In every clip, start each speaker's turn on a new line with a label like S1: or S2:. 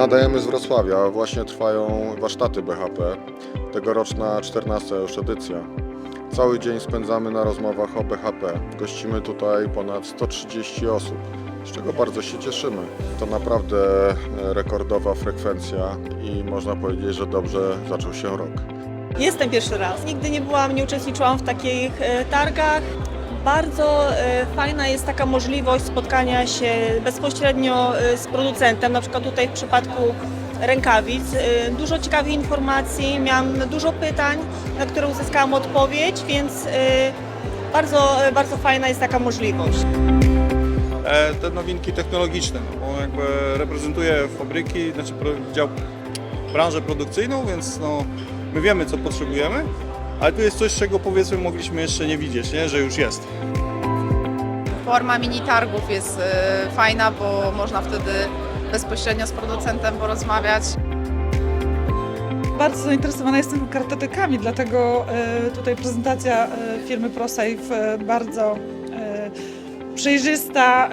S1: Nadajemy z Wrocławia. Właśnie trwają warsztaty BHP. Tegoroczna 14 już edycja. Cały dzień spędzamy na rozmowach o BHP. Gościmy tutaj ponad 130 osób, z czego bardzo się cieszymy. To naprawdę e, rekordowa frekwencja i można powiedzieć, że dobrze zaczął się rok.
S2: Jestem pierwszy raz. Nigdy nie byłam, nie uczestniczyłam w takich e, targach. Bardzo e, fajna jest taka możliwość spotkania się bezpośrednio e, z producentem, na przykład tutaj w przypadku rękawic. E, Dużo ciekawych informacji, miałam dużo pytań, na które uzyskałam odpowiedź, więc bardzo, bardzo fajna jest taka możliwość.
S3: te nowinki technologiczne, no, bo jakby reprezentuję fabryki, znaczy dział, branżę produkcyjną, więc no, my wiemy co potrzebujemy, ale tu jest coś, czego powiedzmy mogliśmy jeszcze nie widzieć, nie? że już jest.
S4: Forma mini targów jest e, fajna, bo można wtedy bezpośrednio z producentem porozmawiać.
S5: Bardzo zainteresowana jestem kartotekami, dlatego e, tutaj prezentacja e, firmy ProSafe bardzo przejrzysta,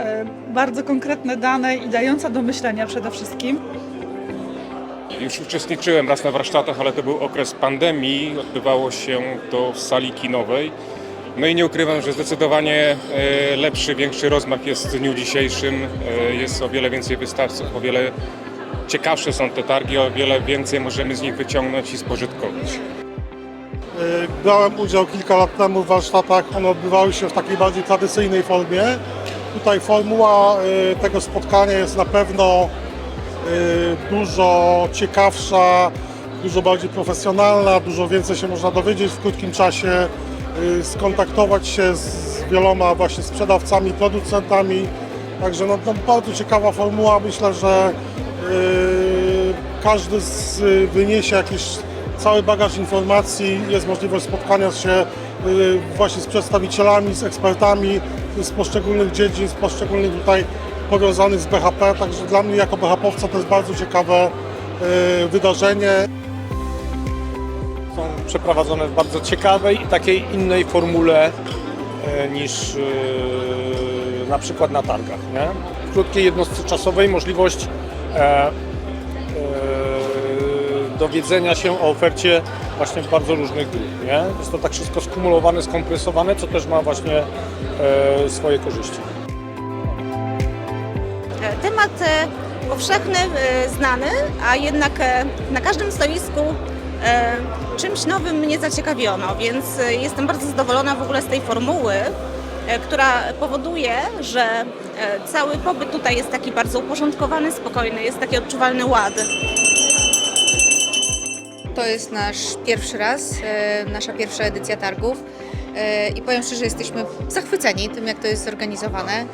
S5: bardzo konkretne dane i dająca do myślenia przede wszystkim.
S6: Już uczestniczyłem raz na warsztatach, ale to był okres pandemii. Odbywało się to w sali kinowej. No i nie ukrywam, że zdecydowanie e, lepszy, większy rozmach jest w dniu dzisiejszym. E, Jest o wiele więcej wystawców, o wiele ciekawsze są te targi, o wiele więcej możemy z nich wyciągnąć i spożytkować.
S7: Y, Brałem udział kilka lat temu w warsztatach, one odbywały się w takiej bardziej tradycyjnej formie. Tutaj formuła tego spotkania jest na pewno dużo ciekawsza, dużo bardziej profesjonalna, dużo więcej się można dowiedzieć w krótkim czasie, y, skontaktować się z wieloma właśnie sprzedawcami, producentami. Także no, no, bardzo ciekawa formuła. Myślę, że y, każdy z, y, wyniesie jakiś cały bagaż informacji, jest możliwość spotkania się y, właśnie z przedstawicielami, z ekspertami z poszczególnych dziedzin, z poszczególnych tutaj powiązanych z BHP, także dla mnie jako BHP-owca to jest bardzo ciekawe y, wydarzenie.
S8: są przeprowadzone w bardzo ciekawej i takiej innej formule e, niż e, na przykład na targach. Nie? W krótkiej jednostce czasowej możliwość e, e, dowiedzenia się o ofercie właśnie bardzo różnych grup. Nie? Jest to tak wszystko skumulowane, skompresowane, co też ma właśnie e, swoje korzyści.
S9: Temat e, powszechny, e, znany, a jednak e, na każdym stoisku e, czymś nowym mnie zaciekawiono, więc e, jestem bardzo zadowolona w ogóle z tej formuły, e, która powoduje, że e, cały pobyt tutaj jest taki bardzo uporządkowany, spokojny, jest taki odczuwalny ład.
S10: To jest nasz pierwszy raz, e, nasza pierwsza edycja targów E, i powiem szczerze, jesteśmy zachwyceni tym, jak to jest zorganizowane.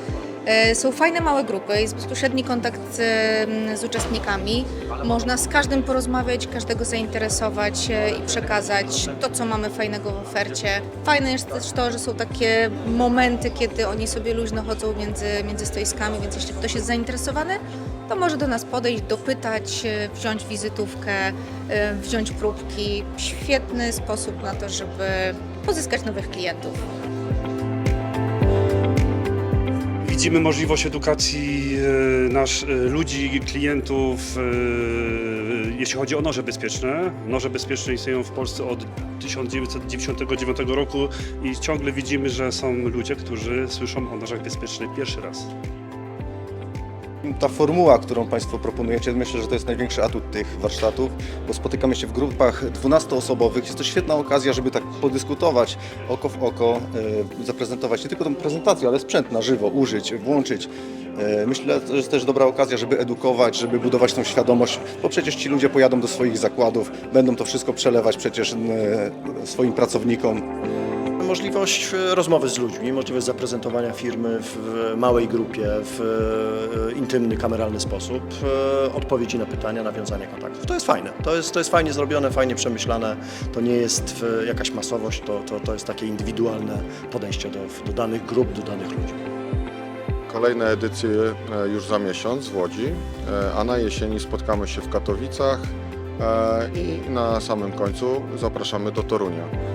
S10: E, Są fajne małe grupy, jest bezpośredni kontakt z, z uczestnikami. Można z każdym porozmawiać, każdego zainteresować e, i przekazać to, co mamy fajnego w ofercie. Fajne jest też to, że są takie momenty, kiedy oni sobie luźno chodzą między, między stoiskami, więc jeśli ktoś jest zainteresowany, to może do nas podejść, dopytać, e, wziąć wizytówkę, wziąć próbki. Świetny sposób na to, żeby pozyskać nowych klientów.
S11: Widzimy możliwość edukacji e, nasz, e, ludzi, klientów, e, jeśli chodzi o noże bezpieczne. Noże bezpieczne istnieją w Polsce od 1999 roku i ciągle widzimy, że są ludzie, którzy słyszą o nożach bezpiecznych pierwszy raz.
S12: Ta formuła, którą Państwo proponujecie, myślę, że to jest największy atut tych warsztatów, bo spotykamy się w grupach 12-osobowych. Jest to świetna okazja, żeby tak podyskutować oko w oko, e, zaprezentować nie tylko tą prezentację, ale sprzęt na żywo, użyć, włączyć. E, Myślę, że jest też dobra okazja, żeby edukować, żeby budować tą świadomość, bo przecież ci ludzie pojadą do swoich zakładów, będą to wszystko przelewać przecież e, swoim pracownikom.
S13: Możliwość e, rozmowy z ludźmi, możliwość zaprezentowania firmy w małej grupie, w e, intymny, kameralny sposób, e, odpowiedzi na pytania, nawiązania kontaktów. To jest fajne. To jest, to jest fajnie zrobione, fajnie przemyślane. To nie jest jakaś masowość, to, to, to jest takie indywidualne podejście do, do danych grup, do danych ludzi.
S1: Kolejne edycje już za miesiąc w Łodzi, a na jesieni spotkamy się w Katowicach i na samym końcu zapraszamy do Torunia.